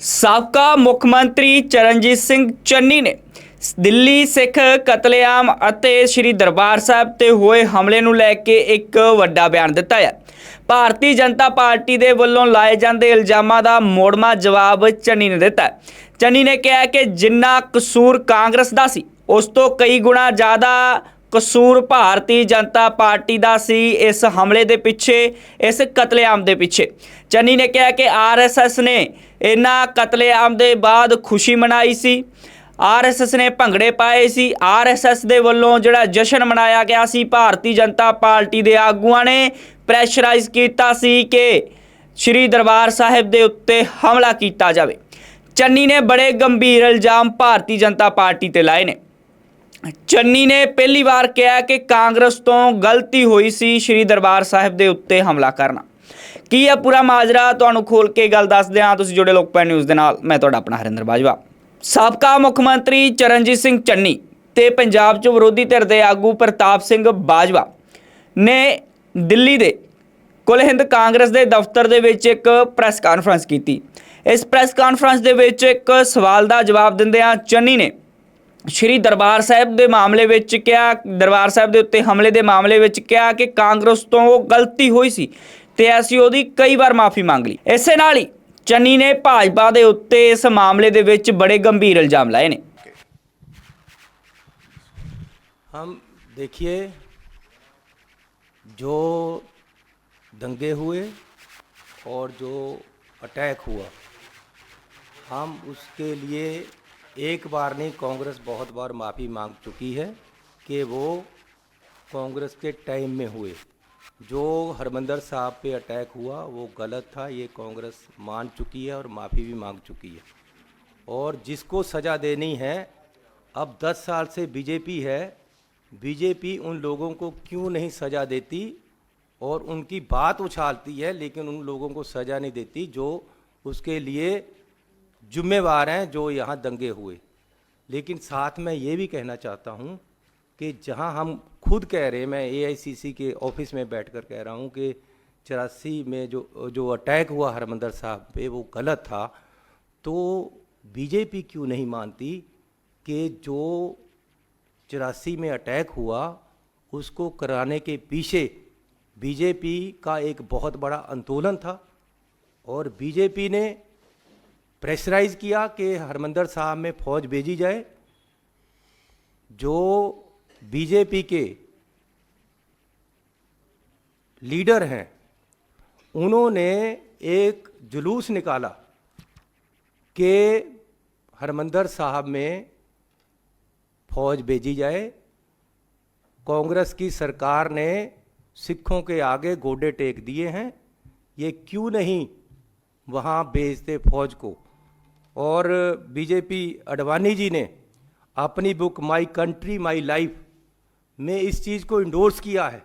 ਸਾਬਕਾ ਮੁੱਖ ਮੰਤਰੀ ਚਰਨਜੀਤ ਸਿੰਘ ਚੰਨੀ ਨੇ ਦਿੱਲੀ ਸਿੱਖ ਕਤਲੇਆਮ ਅਤੇ ਸ੍ਰੀ ਦਰਬਾਰ ਸਾਹਿਬ ਤੇ ਹੋਏ ਹਮਲੇ ਨੂੰ ਲੈ ਕੇ ਇੱਕ ਵੱਡਾ ਬਿਆਨ ਦਿੱਤਾ ਹੈ। ਭਾਰਤੀ ਜਨਤਾ ਪਾਰਟੀ ਦੇ ਵੱਲੋਂ ਲਾਏ ਜਾਂਦੇ ਇਲਜ਼ਾਮਾਂ ਦਾ ਮੋੜਮਾ ਜਵਾਬ ਚੰਨੀ ਨੇ ਦਿੱਤਾ ਚੰਨੀ ਨੇ ਕਿਹਾ ਕਿ ਜਿੰਨਾ ਕਸੂਰ ਕਾਂਗਰਸ ਦਾ ਸੀ, ਉਸ ਤੋਂ ਕਈ ਗੁਣਾ ਜ਼ਿਆਦਾ ਕਸੂਰ ਭਾਰਤੀ ਜਨਤਾ ਪਾਰਟੀ ਦਾ ਸੀ ਇਸ ਹਮਲੇ ਦੇ ਪਿੱਛੇ, ਇਸ ਕਤਲੇਆਮ ਦੇ ਪਿੱਛੇ। ਚੰਨੀ ਨੇ ਕਿਹਾ ਕਿ ਆਰਐਸਐਸ ਨੇ ਇਹਨਾਂ ਕਤਲੇਆਮ ਦੇ ਬਾਅਦ ਖੁਸ਼ੀ ਮਨਾਈ ਸੀ। ਆਰਐਸਐਸ ਨੇ ਭੰਗੜੇ ਪਾਏ ਸੀ। ਆਰਐਸਐਸ ਦੇ ਵੱਲੋਂ ਜਿਹੜਾ ਜਸ਼ਨ ਮਨਾਇਆ ਗਿਆ ਸੀ, ਭਾਰਤੀ ਜਨਤਾ ਪਾਰਟੀ ਦੇ ਆਗੂਆਂ ਨੇ ਪ੍ਰੈਸ਼ਰਾਈਜ਼ ਕੀਤਾ ਸੀ ਕਿ ਸ਼੍ਰੀ ਦਰਬਾਰ ਸਾਹਿਬ ਦੇ ਉੱਤੇ ਹਮਲਾ ਕੀਤਾ ਜਾਵੇ। ਚੰਨੀ ਨੇ ਬੜੇ ਗੰਭੀਰ ਇਲਜ਼ਾਮ ਭਾਰਤੀ ਜਨਤਾ ਪਾਰਟੀ ਤੇ ਲਾਏ ਨੇ। ਚੰਨੀ ਨੇ ਪਹਿਲੀ ਵਾਰ ਕਿਹਾ ਕਿ ਕਾਂਗਰਸ ਤੋਂ ਗਲਤੀ ਹੋਈ ਸੀ ਸ਼੍ਰੀ ਦਰਬਾਰ ਸਾਹਿਬ ਦੇ ਉੱਤੇ ਹਮਲਾ ਕਰਨਾ। ਕੀ ਆ ਪੂਰਾ ਮਾਜਰਾ? ਤੁਹਾਨੂੰ ਖੋਲ ਕੇ ਗੱਲ ਦੱਸਦੇ ਹਾਂ ਤੁਸੀਂ ਜੁੜੇ ਲੋਕਪਾਲ ਨਿਊਜ਼ ਦੇ ਨਾਲ। ਮੈਂ ਤੁਹਾਡਾ ਆਪਣਾ ਹਰਿੰਦਰ ਬਾਜਵਾ। ਸਾਬਕਾ ਮੁੱਖ ਮੰਤਰੀ ਚਰਨਜੀਤ ਸਿੰਘ ਚੰਨੀ ਤੇ ਪੰਜਾਬ 'ਚ ਵਿਰੋਧੀ ਧਿਰ ਦੇ ਆਗੂ ਪ੍ਰਤਾਪ ਸਿੰਘ ਬਾਜਵਾ ਨੇ ਦਿੱਲੀ ਦੇ ਕੁੱਲ ਹਿੰਦ ਕਾਂਗਰਸ ਦੇ ਦਫ਼ਤਰ ਦੇ ਵਿੱਚ ਇੱਕ ਪ੍ਰੈਸ ਕਾਨਫਰੰਸ ਕੀਤੀ। ਇਸ ਪ੍ਰੈਸ ਕਾਨਫਰੰਸ ਦੇ ਵਿੱਚ ਇੱਕ ਸਵਾਲ ਦਾ ਜਵਾਬ ਦਿੰਦਿਆਂ ਚੰਨੀ ਨੇ ਸ਼੍ਰੀ ਦਰਬਾਰ ਸਾਹਿਬ ਦੇ ਮਾਮਲੇ ਵਿੱਚ ਕਿਹਾ ਦਰਬਾਰ ਸਾਹਿਬ ਦੇ ਉੱਤੇ ਹਮਲੇ ਦੇ ਮਾਮਲੇ ਵਿੱਚ ਕਿਹਾ ਕਿ ਕਾਂਗਰਸ ਤੋਂ ਉਹ ਗਲਤੀ ਹੋਈ ਸੀ ਤੇ ਅਸੀਂ ਉਹਦੀ ਕਈ ਵਾਰ ਮਾਫੀ ਮੰਗ ਲਈ ਇਸੇ ਨਾਲ ਹੀ ਚੰਨੀ ਨੇ ਭਾਜਪਾ ਦੇ ਉੱਤੇ ਇਸ ਮਾਮਲੇ ਦੇ ਵਿੱਚ ਬੜੇ ਗੰਭੀਰ ਇਲਜ਼ਾਮ ਲਾਏ ਨੇ हम देखिए जो दंगे हुए और जो अटैक हुआ हम उसके लिए एक बार नहीं, कांग्रेस बहुत बार माफ़ी मांग चुकी है कि वो कांग्रेस के टाइम में हुए। जो हरमंदर साहब पे अटैक हुआ, वो गलत था, ये कांग्रेस मान चुकी है और माफ़ी भी मांग चुकी है। और जिसको सज़ा देनी है, अब 10 साल से बीजेपी है, बीजेपी उन लोगों को क्यों नहीं सज़ा देती? और उनकी बात उछालती है, लेकिन उन लोगों को सज़ा नहीं देती, जो उसके लिए जुम्मेवार हैं जो यहाँ दंगे हुए। लेकिन साथ में ये भी कहना चाहता हूँ कि जहाँ हम खुद कह रहे हैं, मैं एआईसीसी के ऑफ़िस में बैठकर कह रहा हूँ कि चौरासी में जो जो अटैक हुआ हरमंदर साहब पे, वो गलत था। तो बीजेपी क्यों नहीं मानती कि जो चौरासी में अटैक हुआ, उसको कराने के पीछे बीजेपी का एक बहुत बड़ा आंदोलन था? और बीजेपी ने प्रेशराइज किया कि हरमंदर साहब में फौज भेजी जाए, जो बीजेपी के लीडर हैं, उन्होंने एक जुलूस निकाला कि हरमंदर साहब में फौज भेजी जाए। कांग्रेस की सरकार ने सिखों के आगे गोडे टेक दिए हैं। ये क्यों नहीं वहाँ भेजते फौज को? और बीजेपी अडवाणी जी ने अपनी book my country my life में इस चीज़ को इंडोर्स किया है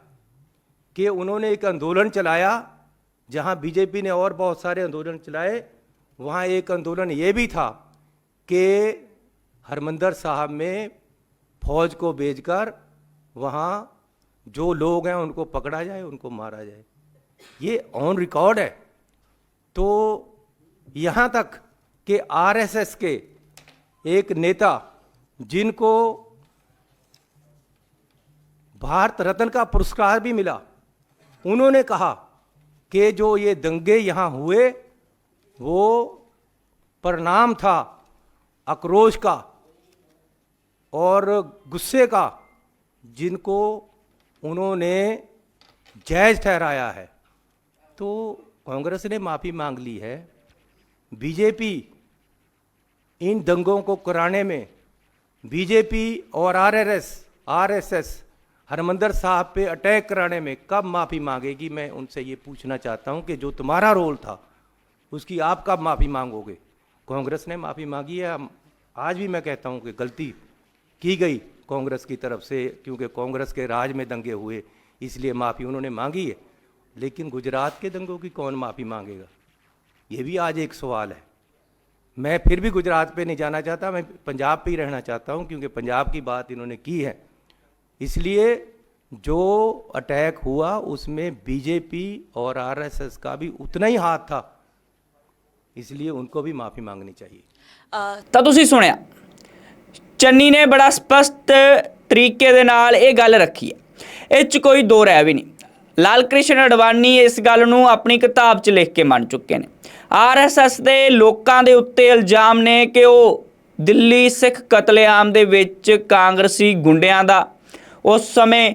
कि उन्होंने एक आंदोलन चलाया, जहाँ बीजेपी ने और बहुत सारे आंदोलन चलाए। वहाँ एक आंदोलन ये भी था कि हरमंदर साहब में फौज को भेजकर वहाँ जो लोग हैं उनको पकड़ा जाए, उनको मारा जाए। ये ऑन रिकॉर्ड है। तो यहाँ तक कि आरएसएस के एक नेता जिनको भारत रत्न का पुरस्कार भी मिला, उन्होंने कहा कि जो ये दंगे यहाँ हुए, वो परिणाम था आक्रोश का और गुस्से का, जिनको उन्होंने जायज़ ठहराया है। तो कांग्रेस ने माफ़ी मांग ली है, बीजेपी इन दंगों को कराने में बीजेपी और आरएसएस आरएसएस हरमंदर साहब पे अटैक कराने में कब माफ़ी मांगेगी? मैं उनसे ये पूछना चाहता हूँ कि जो तुम्हारा रोल था, उसकी आप कब माफ़ी मांगोगे? कांग्रेस ने माफ़ी मांगी है। आज भी मैं कहता हूँ कि गलती की गई कांग्रेस की तरफ़ से, क्योंकि कांग्रेस के राज में दंगे हुए, इसलिए माफ़ी उन्होंने मांगी है। लेकिन गुजरात के दंगों की कौन माफ़ी मांगेगा? ये भी आज एक सवाल है। मैं फिर भी गुजरात पे नहीं जाना चाहता मैं पंजाब पे ही रहना चाहता हूँ क्योंकि पंजाब की बात इन्होंने की है इसलिए जो अटैक हुआ उसमें बीजेपी और आरएसएस का भी उतना ही हाथ था इसलिए उनको भी माफ़ी मांगनी चाहिए ਅ, ਤਾਂ ਤੁਸੀਂ ਸੁਣਿਆ ਚੰਨੀ ਨੇ ਬੜਾ ਸਪਸ਼ਟ ਤਰੀਕੇ ਦੇ ਨਾਲ ਇਹ ਗੱਲ ਰੱਖੀ ਹੈ ਇਹ 'ਚ ਕੋਈ ਦੋ ਰਹਿ ਵੀ ਨਹੀਂ ਲਾਲ ਕ੍ਰਿਸ਼ਨ ਅਡਵਾਨੀ ਇਸ ਗੱਲ ਨੂੰ ਆਪਣੀ ਕਿਤਾਬ 'ਚ ਲਿਖ ਕੇ ਮੰਨ ਚੁੱਕੇ ਨੇ। ਆਰਐਸਐਸ ਦੇ ਲੋਕਾਂ ਦੇ ਉੱਤੇ ਇਲਜ਼ਾਮ ਨੇ ਕਿ ਉਹ ਦਿੱਲੀ ਸਿੱਖ ਕਤਲੇਆਮ ਦੇ ਵਿੱਚ ਕਾਂਗਰਸੀ ਗੁੰਡਿਆਂ ਦਾ ਉਸ ਸਮੇਂ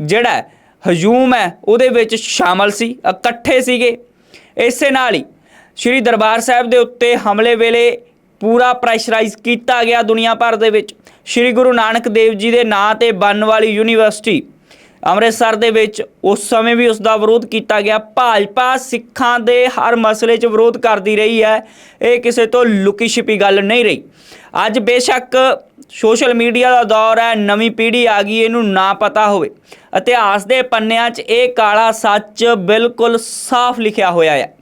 ਜਿਹੜਾ ਹਜੂਮ ਹੈ, ਉਹਦੇ ਵਿੱਚ ਸ਼ਾਮਲ ਸੀ, ਇਕੱਠੇ ਸੀਗੇ। ਇਸੇ ਨਾਲ ਹੀ ਸ਼੍ਰੀ ਦਰਬਾਰ ਸਾਹਿਬ ਦੇ ਉੱਤੇ ਹਮਲੇ ਵੇਲੇ ਪੂਰਾ ਪ੍ਰੈਸ਼ਰਾਈਜ਼ ਕੀਤਾ ਗਿਆ ਦੁਨੀਆ ਭਰ ਦੇ ਵਿੱਚ। ਸ਼੍ਰੀ ਗੁਰੂ ਨਾਨਕ ਦੇਵ ਜੀ ਦੇ ਨਾਂ ਤੇ ਬਣਨ ਵਾਲੀ ਯੂਨੀਵਰਸਿਟੀ ਅੰਮ੍ਰਿਤਸਰ ਦੇ ਵਿੱਚ ਉਸ ਸਮੇਂ ਵੀ ਉਸ ਦਾ ਵਿਰੋਧ ਕੀਤਾ ਗਿਆ। ਭਾਜਪਾ ਸਿੱਖਾਂ ਦੇ ਹਰ ਮਸਲੇ 'ਚ ਵਿਰੋਧ ਕਰਦੀ ਰਹੀ ਹੈ। ਇਹ ਕਿਸੇ ਤੋਂ ਲੁਕੀ ਛਿਪੀ ਗੱਲ ਨਹੀਂ ਰਹੀ। ਅੱਜ ਬੇਸ਼ੱਕ ਸੋਸ਼ਲ ਮੀਡੀਆ ਦਾ ਦੌਰ ਹੈ, ਨਵੀਂ ਪੀੜ੍ਹੀ ਆ ਗਈ, ਇਹਨੂੰ ਨਾ ਪਤਾ ਹੋਵੇ। ਇਤਿਹਾਸ ਦੇ ਪੰਨਿਆਂ 'ਚ ਇਹ ਕਾਲਾ ਸੱਚ ਬਿਲਕੁਲ ਸਾਫ਼ ਲਿਖਿਆ ਹੋਇਆ ਹੈ।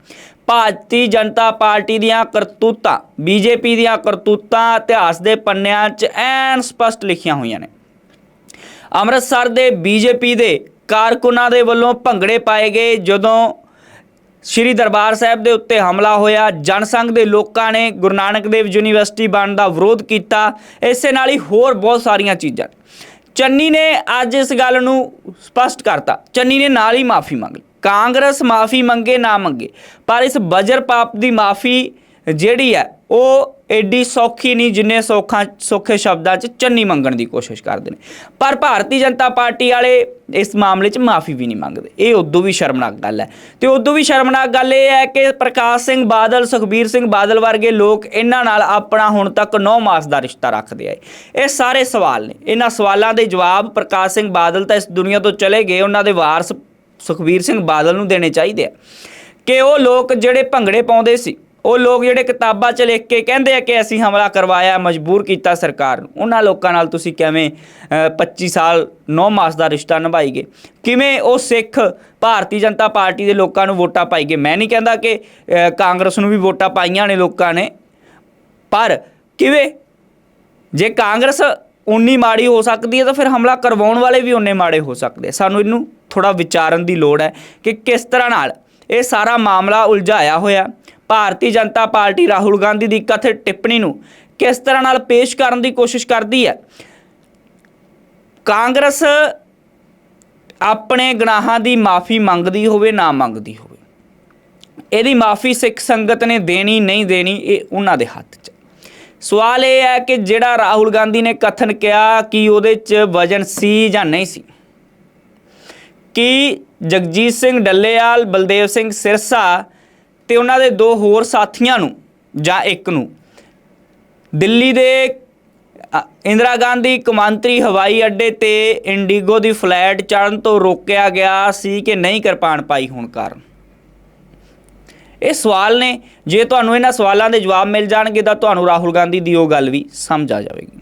ਭਾਰਤੀ ਜਨਤਾ ਪਾਰਟੀ ਦੀਆਂ ਕਰਤੂਤਾਂ, ਬੀਜੇਪੀ ਦੀਆਂ ਕਰਤੂਤਾਂ ਇਤਿਹਾਸ ਦੇ ਪੰਨਿਆਂ 'ਚ ਐਨ ਸਪਸ਼ਟ ਲਿਖੀਆਂ ਹੋਈਆਂ ਨੇ। ਅੰਮ੍ਰਿਤਸਰ ਦੇ ਬੀਜੇਪੀ ਦੇ ਕਾਰਕੁਨਾਂ ਦੇ ਵੱਲੋਂ ਭੰਗੜੇ ਪਾਏ ਗਏ ਜਦੋਂ ਸ਼੍ਰੀ ਦਰਬਾਰ ਸਾਹਿਬ ਦੇ ਉੱਤੇ ਹਮਲਾ ਹੋਇਆ। ਜਨਸੰਘ ਦੇ ਲੋਕਾਂ ਨੇ ਗੁਰੂ ਨਾਨਕ ਦੇਵ ਯੂਨੀਵਰਸਿਟੀ ਬਣਨ ਦਾ ਵਿਰੋਧ ਕੀਤਾ। ਇਸੇ ਨਾਲ ਹੀ ਹੋਰ ਬਹੁਤ ਸਾਰੀਆਂ ਚੀਜ਼ਾਂ। ਚੰਨੀ ਨੇ ਅੱਜ ਇਸ ਗੱਲ ਨੂੰ ਸਪਸ਼ਟ ਕਰਤਾ। ਚੰਨੀ ਨੇ ਨਾਲ ਹੀ ਮਾਫੀ ਮੰਗ ਲਈ। ਕਾਂਗਰਸ ਮਾਫੀ ਮੰਗੇ ਨਾ ਮੰਗੇ, ਪਰ ਇਸ ਬਜਰ ਪਾਪ ਦੀ ਮਾਫੀ ਜਿਹੜੀ ਹੈ, ਉਹ ਐਡੀ ਸੌਖੀ ਨਹੀਂ ਜਿੰਨੇ ਸੌਖਾਂ, ਸੌਖੇ ਸ਼ਬਦਾਂ 'ਚ ਚੰਨੀ ਮੰਗਣ ਦੀ ਕੋਸ਼ਿਸ਼ ਕਰਦੇ ਨੇ। ਪਰ ਭਾਰਤੀ ਜਨਤਾ ਪਾਰਟੀ ਵਾਲੇ ਇਸ ਮਾਮਲੇ 'ਚ ਮਾਫੀ ਵੀ ਨਹੀਂ ਮੰਗਦੇ। ਇਹ ਉਦੋਂ ਵੀ ਸ਼ਰਮਨਾਕ ਗੱਲ ਹੈ। ਤੇ ਉਦੋਂ ਵੀ ਸ਼ਰਮਨਾਕ ਗੱਲ ਇਹ ਹੈ ਕਿ ਪ੍ਰਕਾਸ਼ ਸਿੰਘ ਬਾਦਲ, ਸੁਖਬੀਰ ਸਿੰਘ ਬਾਦਲ ਵਰਗੇ ਲੋਕ ਇਹਨਾਂ ਨਾਲ ਆਪਣਾ ਹੁਣ ਤੱਕ 9 ਮਾਸ ਦਾ ਰਿਸ਼ਤਾ ਰੱਖਦੇ ਆਏ। ਇਹ ਸਾਰੇ ਸਵਾਲ ਨੇ। ਇਹਨਾਂ ਸਵਾਲਾਂ ਦੇ ਜਵਾਬ ਪ੍ਰਕਾਸ਼ ਸਿੰਘ ਬਾਦਲ ਤਾਂ ਇਸ ਦੁਨੀਆ ਤੋਂ ਚਲੇ ਗਏ। ਉਹਨਾਂ ਦੇ ਵਾਰਸ ਸੁਖਬੀਰ ਸਿੰਘ ਬਾਦਲ ਨੂੰ ਦੇਣੇ ਚਾਹੀਦੇ ਆ। ਕਿ ਉਹ ਲੋਕ ਜਿਹੜੇ ਭੰਗੜੇ ਪਾਉਂਦੇ ਸੀ ਉਹ ਲੋਕ ਜਿਹੜੇ ਕਿਤਾਬਾਂ 'ਚ ਲਿਖ ਕੇ ਕਹਿੰਦੇ ਆ ਕਿ ਅਸੀਂ ਹਮਲਾ ਕਰਵਾਇਆ ਮਜਬੂਰ ਕੀਤਾ ਸਰਕਾਰ ਨੂੰ। ਉਹਨਾਂ ਲੋਕਾਂ ਨਾਲ ਤੁਸੀਂ ਕਿਵੇਂ ਅ, 25 ਸਾਲ 9 ਮਾਸ ਦਾ ਰਿਸ਼ਤਾ ਨਿਭਾਈਗੇ? ਕਿਵੇਂ ਉਹ ਸਿੱਖ ਭਾਰਤੀ ਜਨਤਾ ਪਾਰਟੀ ਦੇ ਲੋਕਾਂ ਨੂੰ ਵੋਟਾਂ ਪਾਈਗੇ? ਮੈਂ ਨਹੀਂ ਕਹਿੰਦਾ ਕਿ ਕਾਂਗਰਸ ਨੂੰ ਵੀ ਵੋਟਾਂ ਪਾਈਆਂ ਨੇ ਲੋਕਾਂ ਨੇ। ਪਰ ਕਿਵੇਂ? ਜੇ ਕਾਂਗਰਸ ਉਨੀ ਮਾੜੀ ਹੋ ਸਕਦੀ ਹੈ ਤਾਂ ਫਿਰ ਹਮਲਾ ਕਰਵਾਉਣ ਵਾਲੇ ਵੀ ਉਨੇ ਮਾੜੇ ਹੋ ਸਕਦੇ ਸਾਨੂੰ ਇਹਨੂੰ ਥੋੜਾ ਵਿਚਾਰਨ ਦੀ ਲੋੜ ਹੈ ਕਿ ਕਿਸ ਤਰ੍ਹਾਂ ਨਾਲ ਇਹ ਸਾਰਾ ਮਾਮਲਾ ਉਲਝਾਇਆ ਹੋਇਆ। ਭਾਰਤੀ ਜਨਤਾ ਪਾਰਟੀ ਰਾਹੁਲ ਗਾਂਧੀ ਦੀ ਕਥਿਤ ਟਿੱਪਣੀ ਨੂੰ ਕਿਸ ਤਰ੍ਹਾਂ ਨਾਲ ਪੇਸ਼ ਕਰਨ ਦੀ ਕੋਸ਼ਿਸ਼ ਕਰਦੀ ਹੈ? ਕਾਂਗਰਸ ਆਪਣੇ ਗੁਨਾਹਾਂ ਦੀ ਮਾਫੀ ਮੰਗਦੀ ਹੋਵੇ, ਨਾ ਮੰਗਦੀ ਹੋਵੇ। ਇਹਦੀ ਮਾਫੀ ਸਿੱਖ ਸੰਗਤ ਨੇ ਦੇਣੀ, ਨਹੀਂ ਦੇਣੀ, ਇਹ ਉਹਨਾਂ ਦੇ ਹੱਥ 'ਚ ਸਵਾਲ ਇਹ ਹੈ ਕਿ ਜਿਹੜਾ ਰਾਹੁਲ ਗਾਂਧੀ ਨੇ ਕਥਨ ਕਿਹਾ ਕਿ ਉਹਦੇ 'ਚ ਵਜਨ ਸੀ ਜਾਂ ਨਹੀਂ ਸੀ? ਕਿ ਜਗਜੀਤ ਸਿੰਘ ਡੱਲੇਵਾਲ, ਬਲਦੇਵ ਸਿੰਘ ਸਿਰਸਾ ਤੇ ਉਹਨਾਂ ਦੇ ਦੋ ਹੋਰ ਸਾਥੀਆਂ ਨੂੰ ਜਾਂ ਇੱਕ ਨੂੰ। ਦਿੱਲੀ ਦੇ ਇੰਦਰਾ ਗਾਂਧੀ ਕੌਮਾਂਤਰੀ ਹਵਾਈ ਅੱਡੇ ਤੇ ਇੰਡੀਗੋ ਦੀ ਫਲੈਟ ਚੜ੍ਹਨ ਤੋਂ ਰੋਕਿਆ ਗਿਆ ਸੀ ਕਿ ਨਹੀਂ ਕਿਰਪਾਨ ਪਾਈ ਹੋਣ ਕਾਰਨ। ਇਹ ਸਵਾਲ ਨੇ। ਜੇ ਤੁਹਾਨੂੰ ਇਹਨਾਂ ਸਵਾਲਾਂ ਦੇ ਜਵਾਬ ਮਿਲ ਜਾਣਗੇ ਤਾਂ ਤੁਹਾਨੂੰ ਰਾਹੁਲ ਗਾਂਧੀ ਦੀ ਉਹ ਗੱਲ ਵੀ ਸਮਝ ਆ ਜਾਵੇਗੀ।